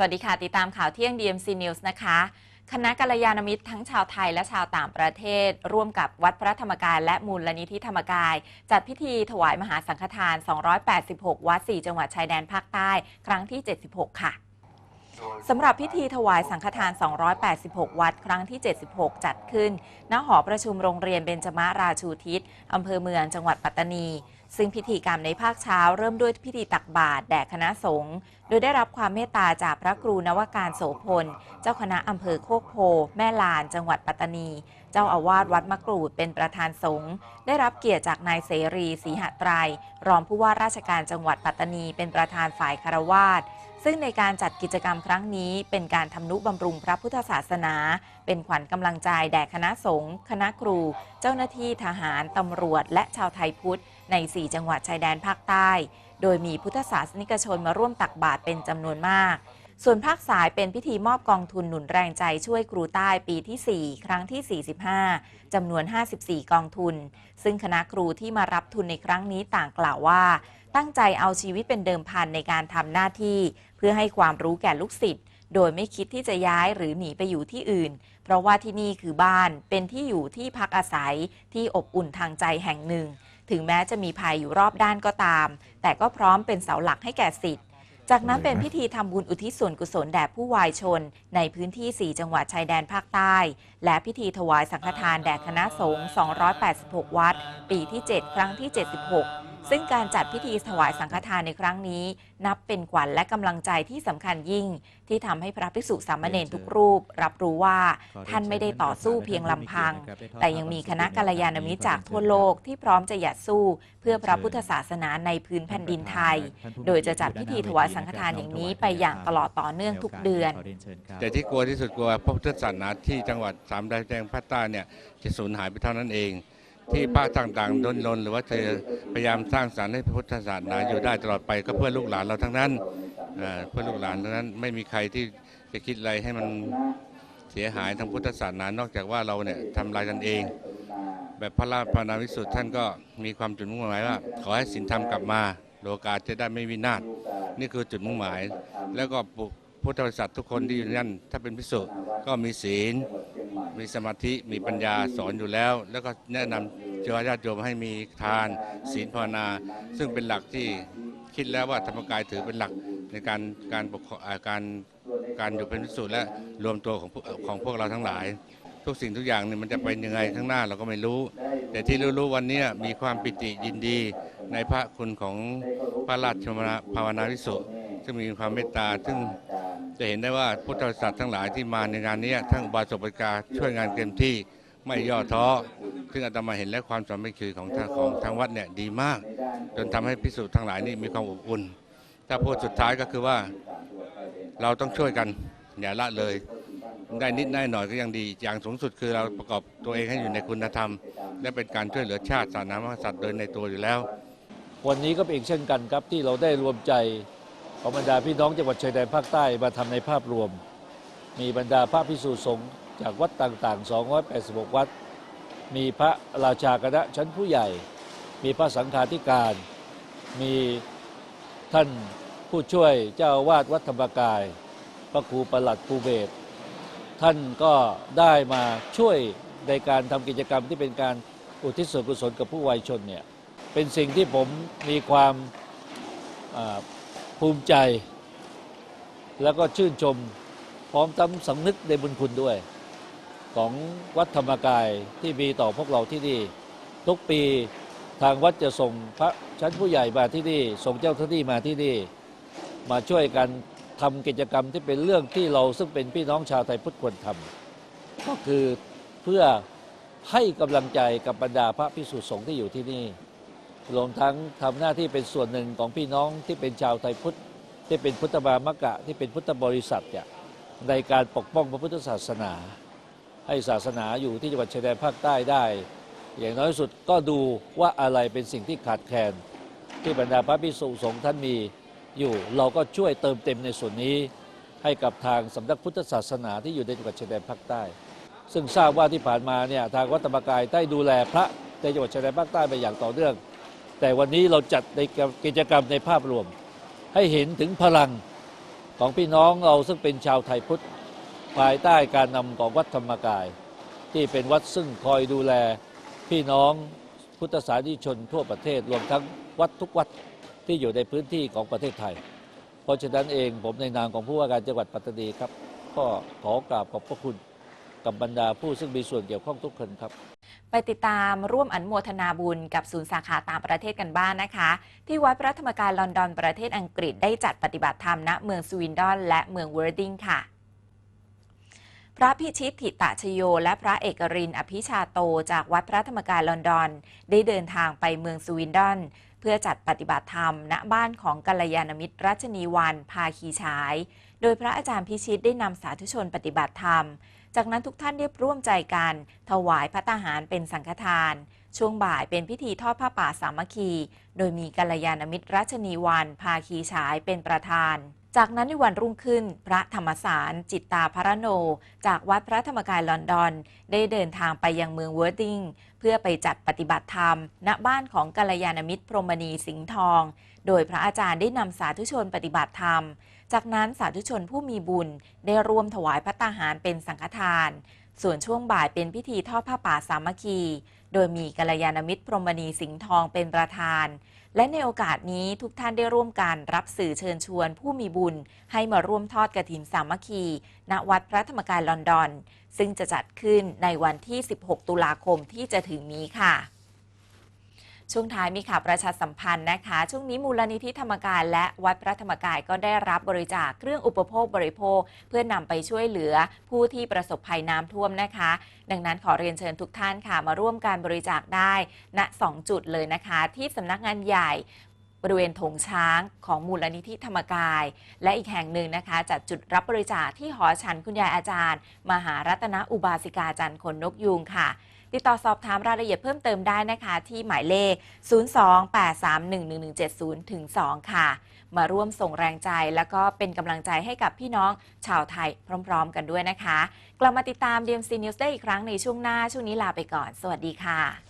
สวัสดีค่ะ ติดตามข่าวเที่ยง DMC News นะคะ คณะกัลยาณมิตรทั้งชาวไทยและชาวต่างประเทศ ร่วมกับวัดพระธรรมกายและมูลนิธิธรรมกาย จัดพิธีถวายมหาสังฆทาน 286 วัด 4 จังหวัดชายแดนภาคใต้ ครั้งที่ 76 ค่ะสำหรับพิธีถวายสังฆทาน 286 วัด ครั้งที่ 76 จัดขึ้น ณ หอประชุมโรงเรียนเบญจมาราชูทิศอำเภอเมืองจังหวัดปัตตานี ซึ่งพิธีกรรมในภาคเช้าเริ่มด้วยพิธีตักบาตรแด่คณะสงฆ์โดยได้รับความเมตตาจากพระครูนวการโสพล เจ้าคณะอำเภอโคกโพ แม่ลาน จังหวัดปัตตานี เจ้าอาวาสวัดมะกรูดเป็นประธานสงฆ์ได้รับเกียรติจากนายเสรีศรีหไตรายรองผู้ว่าราชการจังหวัดปัตตานีเป็นประธานฝ่ายคารวาสซึ่งในการจัดกิจกรรมครั้งนี้ เป็นการทำนุบำรุงพระพุทธศาสนา เป็นขวัญกำลังใจแด่คณะสงฆ์คณะครู เจ้าหน้าที่ทหารตำรวจ และชาวไทยพุทธ ใน 4 จังหวัดชายแดนภาคใต้ โดยมีพุทธศาสนิกชนมาร่วมตักบาตรเป็นจำนวนมาก ส่วนภาคสายเป็นพิธีมอบกองทุนหนุนแรงใจช่วยครูใต้ปีที่ 4 ครั้งที่ 45 จำนวน 54 กองทุน ซึ่งคณะครูที่มารับทุนในครั้งนี้ต่างกล่าวว่า ตั้งใจเอาชีวิตเป็นเดิมพันในการทำหน้าที่ เพื่อให้ความรู้แก่ลูกศิษย์โดยไม่คิดที่จะย้ายหรือหนีไปอยู่ที่อื่น เพราะว่าที่นี่คือบ้านเป็นที่อยู่ที่พักอาศัยที่อบอุ่นทางใจแห่งหนึ่ง ถึงแม้จะมีภัยอยู่รอบด้านก็ตาม แต่ก็พร้อมเป็นเสาหลักให้แก่สิทธิ์ จากนั้นเป็นพิธีทำบุญอุทิศส่วนกุศลแด่ผู้วายชน ในพื้นที่ 4 จังหวัดชายแดนภาคใต้ และพิธีถวายสังฆทานแด่คณะสงฆ์286 วัด ปีที่ 7 ครั้งที่ 76 ซึ่งการจัดพิธีถวายสังฆทานในครั้งนี้ นับเป็นขวัญและกำลังใจที่สำคัญยิ่ง ที่ทำให้พระภิกษุสามเณรทุกรูป รับรู้ว่าท่านไม่ได้ต่อสู้เพียงลำพัง แต่ยังมีคณะกัลยาณมิตรจากทั่วโลกที่พร้อมจะหยัดสู้ เพื่อพระพุทธศาสนาในพื้นแผ่นดินไทย โดยจะจัดพิธีถวายสังฆทานอย่างนี้ไปอย่างตลอดต่อเนื่องทุกเดือน แต่ที่กลัวที่สุดกลัวพระพุทธศาสนาที่จังหวัดสามแดนภาคใต้เนี่ยจะสูญหายไปเท่านั้นเอง ที่ภาต่างๆดนรนหรือว่าจะพยายามสร้างสรรค์ให้พระพุทธศาสนาอยู่ได้ตลอดไปก็เพื่อลูกหลานเราทั้งนั้นเพื่อลูกหลานทั้งนั้นไม่มีใครที่จะคิดอะไรให้มันเสียหายทางพุทธศาสนานอกจากว่าเราเนี่ยทำลายกันเอง แบบพระราชพนาวิสุทธิ์ท่านก็มีความจุดมุ่งหมายว่า ขอให้ศีลธรรมกลับมาโลกาจะได้ไม่วินาศนี่คือจุดมุ่งหมาย แล้วก็พุทธบริษัททุกคนที่อยู่นั่นถ้าเป็นพิสุก็มีศีล มีสมาธิมีปัญญาสอนอยู่แล้ว แล้วก็แนะนำเจ้าญาติโยมให้มีทานศีลภาวนา ซึ่งเป็นหลักที่คิดแล้วว่าธรรมกายถือเป็นหลักในการการปกครองการการอยู่เป็นพิสุและรวมตัวของของพวกเราทั้งหลาย ทุกสิ่งทุกอย่างเนี่ยมันจะเป็นยังไงข้างหน้าเราก็ไม่รู้ แต่ที่รู้ๆวันนี้มีความปิติยินดีในพระคุณของพระราชภาวนาวิสุ ซึ่งมีความเมตตา ซึ่งจะเห็นได้ว่าพุทธบริษัททั้งหลายที่มาในงานนี้ทั้งบาสกอุบาสิกาช่วยงานเต็มที่ไม่ย่อท้อ ซึ่งอาตมาเห็นและความสามัคคีของทางของทางวัดเนี่ยดีมาก จนทำให้พิสูจน์ทั้งหลายนี่มีความอบอุ่น ถ้าพูดสุดท้ายก็คือว่าเราต้องช่วยกันอย่าละเลย ได้นิดได้หน่อยก็ยังดี อย่างสูงสุดคือเราประกอบตัวเองให้อยู่ในคุณธรรม และเป็นการช่วยเหลือชาติศาสนามหากษัตริย์โดยในตัวอยู่แล้ว วันนี้ก็เป็นเช่นกันครับที่เราได้รวมใจ ของบรรดาพี่น้องจังหวัดชายแดนภาคใต้มาทำในภาพรวม มีบรรดาพระพิสุสงฆ์จากวัดต่างๆ 286 วัด มีพระราชาคณะชั้นผู้ใหญ่ มีพระสังฆาธิการ มีท่านผู้ช่วยเจ้าวาสวัดธรรมกาย พระครูประหลัดภูเบศท่านก็ได้มาช่วยในการทำกิจกรรมที่เป็นการอุทิศส่วนกุศลกับผู้วัยชนเนี่ยเป็นสิ่งที่ผมมีความ ภูมิใจ แล้วก็ชื่นชมพร้อมทั้งสำนึกในบุญคุณด้วย ของวัดธรรมกายที่มีต่อพวกเราที่นี่ทุกปีทางวัดจะส่งพระชั้นผู้ใหญ่มาที่นี่ส่งเจ้าหน้าที่มาที่นี่ มาช่วยกันทำกิจกรรมที่เป็นเรื่องที่เราซึ่งเป็นพี่น้องชาวไทยพุทธควรทำก็คือเพื่อให้กำลังใจกับบรรดาพระพิสุสงฆ์ที่อยู่ที่นี่ รวมทั้งทำหน้าที่เป็นส่วนหนึ่งของพี่น้องที่เป็นชาวไทยพุทธ ที่เป็นพุทธบามกะ ที่เป็นพุทธบริษัทเนี่ยในการปกป้องพระพุทธศาสนา ให้ศาสนาอยู่ที่จังหวัดชายแดนภาคใต้ได้ อย่างน้อยสุดก็ดูว่าอะไรเป็นสิ่งที่ขาดแคลนที่บรรดาพระภิกษุสงฆ์ท่านมีอยู่ เราก็ช่วยเติมเต็มในส่วนนี้ ให้กับทางสำนักพุทธศาสนาที่อยู่ในจังหวัดชายแดนภาคใต้ ซึ่งทราบว่าที่ผ่านมาเนี่ยทางวัดธรรมกายได้ดูแลพระในจังหวัดชายแดนภาคใต้ไปอย่างต่อเนื่อง แต่วันนี้เราจัดในกิจกรรมในภาพรวม ให้เห็นถึงพลังของพี่น้องเราซึ่งเป็นชาวไทยพุทธ ภายใต้การนำของวัดธรรมกาย ที่เป็นวัดซึ่งคอยดูแลพี่น้องพุทธศาสนิกชนทั่วประเทศรวมทั้งวัดทุกวัดที่อยู่ในพื้นที่ของประเทศไทย เพราะฉะนั้นเองผมในนามของผู้ว่าการจังหวัดปัตตานีครับ ก็ขอกราบขอบพระคุณกับบรรดาผู้ซึ่งมีส่วนเกี่ยวข้องทุกคนครับ ไปติดตามร่วมอนุโมทนาบุญกับศูนย์สาขาต่างประเทศกันบ้างนะคะ ที่วัดพระธรรมกายลอนดอนประเทศอังกฤษได้จัดปฏิบัติธรรมณเมืองสวินดอนและเมืองเวอร์ดิงค่ะ พระพิชิตถิตะชโย และพระเอกรินอภิชาโตจากวัดพระธรรมกายลอนดอน ได้เดินทางไปเมืองสวินดอน เพื่อจัดปฏิบัติธรรม ณบ้านของกัลยาณมิตรรัชนีวันพาคีฉาย โดยพระอาจารย์พิชิตได้นำสาธุชนปฏิบัติธรรม จากนั้นทุกท่านได้ร่วมใจกัน ถวายพระตาหารเป็นสังฆทาน ช่วงบ่ายเป็นพิธีทอดผ้าป่าสามัคคี โดยมีกัลยาณมิตรรัชนีวันพาคีฉายเป็นประธาน จากนั้นในวันรุ่งขึ้น พระธรรมสาร จิตตาพระโน จากวัดพระธรรมกายลอนดอน ได้เดินทางไปยังเมืองเวอร์ดิงเพื่อไปจัดปฏิบัติธรรม ณบ้านของกัลยาณมิตรพรหมณีสิงห์ทอง โดยพระอาจารย์ได้นำสาธุชนปฏิบัติธรรม จากนั้นสาธุชนผู้มีบุญได้ร่วมถวายพระตาหารเป็นสังฆทาน ส่วนช่วงบ่ายเป็นพิธีทอดผ้าป่าสามัคคี โดยมีกัลยาณมิตรพรหมณีสิงห์ทองเป็นประธาน และในโอกาสนี้ทุกท่านได้ร่วมกันรับสื่อเชิญชวนผู้มีบุญ ให้มาร่วมทอดกระถินสามัคคี ณวัดพระธรรมกายลอนดอน ซึ่งจะจัดขึ้นในวันที่ 16 ตุลาคมที่จะถึงนี้ค่ะ ช่วงท้ายมีข่าวประชาสัมพันธ์นะคะ ช่วงนี้มูลนิธิธรรมกายและวัดพระธรรมกายก็ได้รับบริจาคเครื่องอุปโภคบริโภค เพื่อนำไปช่วยเหลือผู้ที่ประสบภัยน้ำท่วมนะคะ ดังนั้นขอเรียนเชิญทุกท่านค่ะมาร่วมการบริจาคได้ณ2จุดเลยนะคะ ที่สำนักงานใหญ่บริเวณถงช้างของมูลนิธิธรรมกาย และอีกแห่งหนึ่งนะคะ จัดจุดรับบริจาคที่หอฉันคุณยายอาจารย์ มหารัตนอุบาสิกาจันทร์ขนนกยูงค่ะ ติดต่อสอบถามรายละเอียดเพิ่มเติมได้นะคะที่หมายเลข 028311170ถึง2ค่ะ มาร่วมส่งแรงใจแล้วก็เป็นกำลังใจให้กับพี่น้องชาวไทยพร้อม ๆ กันด้วยนะคะ กลับมาติดตาม DMC News ได้อีกครั้งในช่วงหน้า ช่วงนี้ลาไปก่อน สวัสดีค่ะ